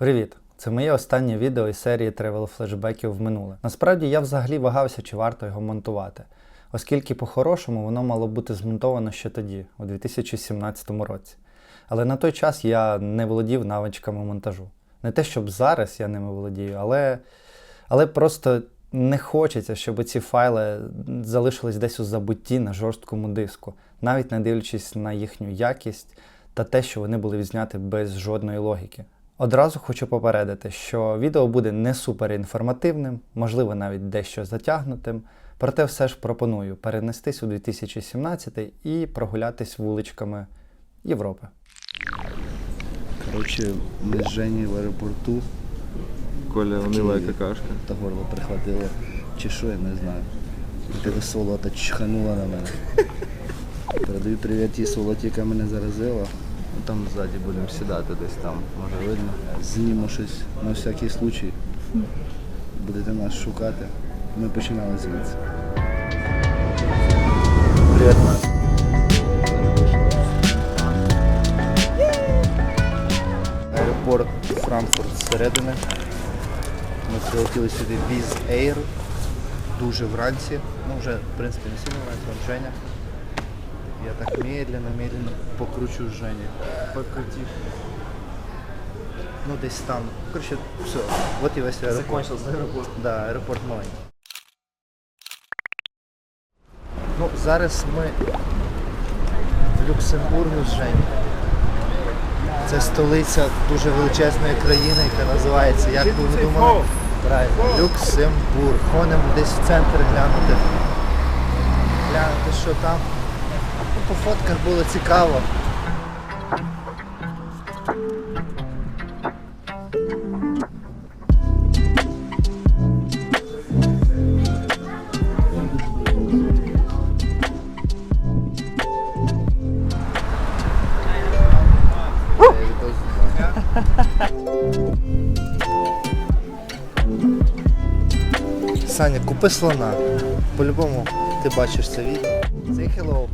Привіт! Це моє останнє відео із серії тревел флешбеків в минуле. Насправді я взагалі вагався, чи варто його монтувати, оскільки по-хорошому воно мало бути змонтовано ще тоді, у 2017 році. Але на той час я не володів навичками монтажу. Не те, щоб зараз я ними володію, але, але просто не хочеться, щоб ці файли залишились десь у забутті на жорсткому диску, навіть не дивлячись на їхню якість та те, що вони були відзняті без жодної логіки. Одразу хочу попередити, що відео буде не супер інформативним, можливо, навіть дещо затягнутим, проте все ж пропоную перенестись у 2017 і прогулятись вуличками Європи. Коротше, ми з Жені в аеропорту Коля унила какашка. та горло прихватило. Чи що, я не знаю. Коли сволота чханула на мене. Передаю привіт тій сволоті, яка мене заразила. Там ззаді будемо сідати десь там, може видно. Зніму щось на всякий случай. Будете нас шукати. Ми починали звідси. Привіт, Аеропорт Франкфурт зсередини. Ми прилетіли сюди Віз Air. Дуже вранці. Ну вже в принципі не сильно вранці, Женя. Я так медленно, медленно покручу з Жені. Покрутив. Ну десь там. Короче, все. Вот і весь аеропорт. Закончился аеропорт. Да, аеропорт маленький. Ну, зараз ми в Люксембургу з Жені. Це столиця дуже величезної країни, яка називається, як би ви думали? Правильно, Люксембург. Ходимо десь в центр глянути. Глянути, що там. По фотках було цікаво. Саня, купи слона. По-любому ти бачиш це відео. Say hello.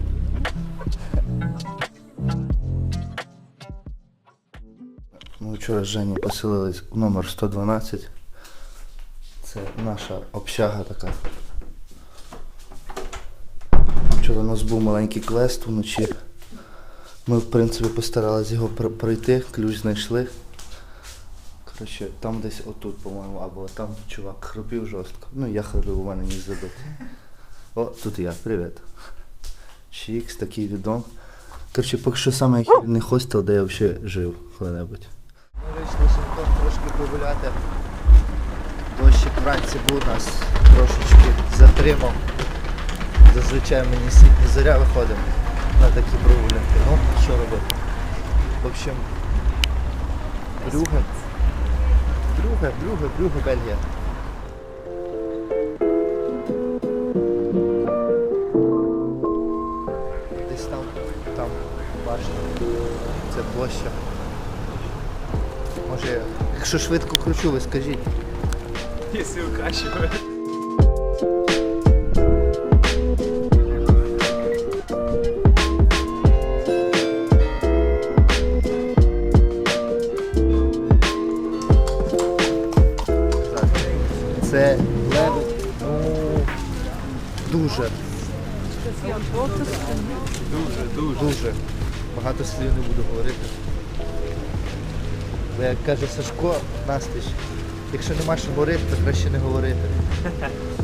Вчора з Жені поселились в номер 112. Це наша общага така. Вчора у нас був маленький квест вночі. Ми, в принципі, постаралися його пройти, ключ знайшли. Коротше, там десь отут, по-моєму, або там чувак хропів жорстко. Ну, я хропив, у мене ніс забитий. О, тут я, привіт. Чікс, такий відом. Коротше, поки що саме не хостел, де я взагалі жив коли-небудь. Ми вийшли синком трошки погуляти. Дощик вранці був нас трошечки затримав. Зазвичай ми ні світ, зоря виходимо на такі прогулянки. Ну, що робити? В общем, Брюге. Брюге, Брюге, Брюге, Бельгія. Десь там, там, бачите, це площа. Може, якщо швидко кручу, ви скажіть. Если укачивает. Це лебедь, ну дуже, Дуже, дуже. дуже. Багато слів не буду говорити. Бо як каже Сашко, Настич, якщо нема що говорити, то краще не говорити.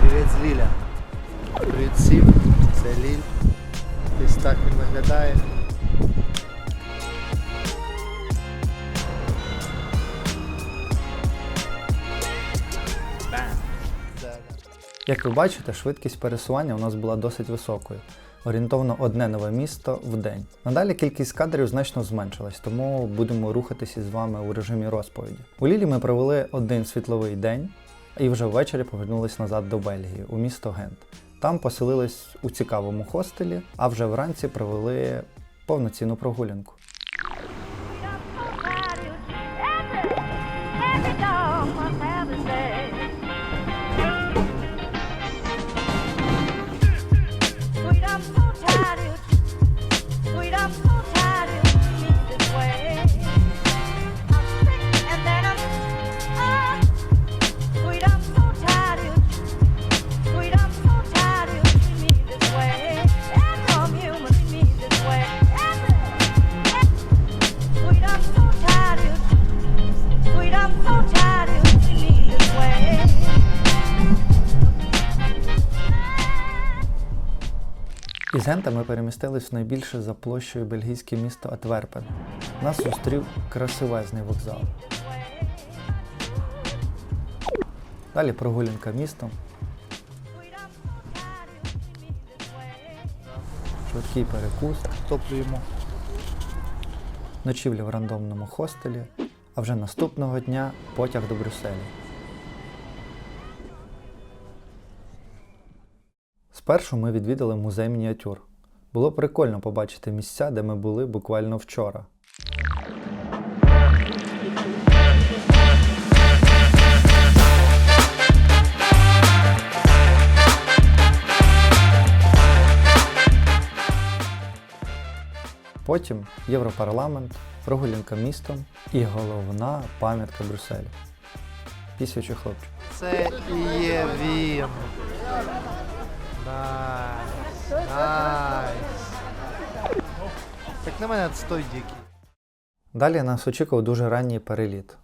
Привіт з Ліля. Привіт всім. Це Ліль. Десь так він виглядає. Як ви бачите, швидкість пересування у нас була досить високою. Орієнтовно одне нове місто в день. Надалі кількість кадрів значно зменшилась, тому будемо рухатися з вами у режимі розповіді. У Лілі ми провели один світловий день і вже ввечері повернулись назад до Бельгії, у місто Гент. Там поселились у цікавому хостелі, а вже вранці провели повноцінну прогулянку. З Гента ми перемістились в найбільше за площею бельгійське місто Атверпен. Нас зустрів красивезний вокзал. Далі прогулянка містом. Швидкий перекус. Топлюємо. ночівля в рандомному хостелі, а вже наступного дня потяг до Брюсселю. Спершу ми відвідали музей мініатюр. Було прикольно побачити місця, де ми були буквально вчора. Потім Європарламент, прогулянка містом і головна пам'ятка Брюсселю. Пісячий хлопчик. Це і є він. Найс. Найс. Так на мене стой дикий. Далі нас очікував дуже ранній переліт.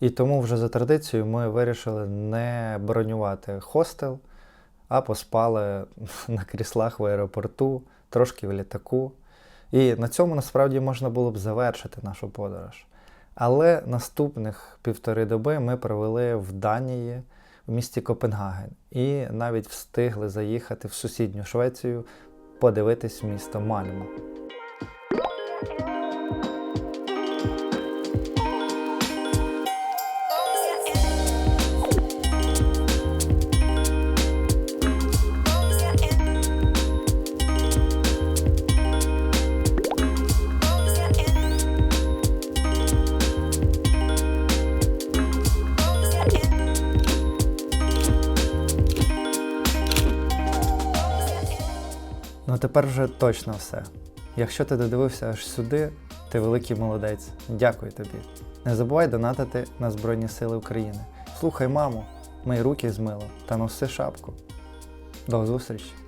І тому вже за традицією ми вирішили не бронювати хостел, а поспали на кріслах в аеропорту, трошки в літаку. І на цьому насправді можна було б завершити нашу подорож. Але наступних півтори доби ми провели в Данії, в місті Копенгаген, і навіть встигли заїхати в сусідню Швецію, подивитись місто Мальмо. Тепер вже точно все. Якщо ти додивився аж сюди, ти великий молодець. Дякую тобі. Не забувай донатити на Збройні Сили України. Слухай, маму, мої руки змило та носи шапку. До зустрічі!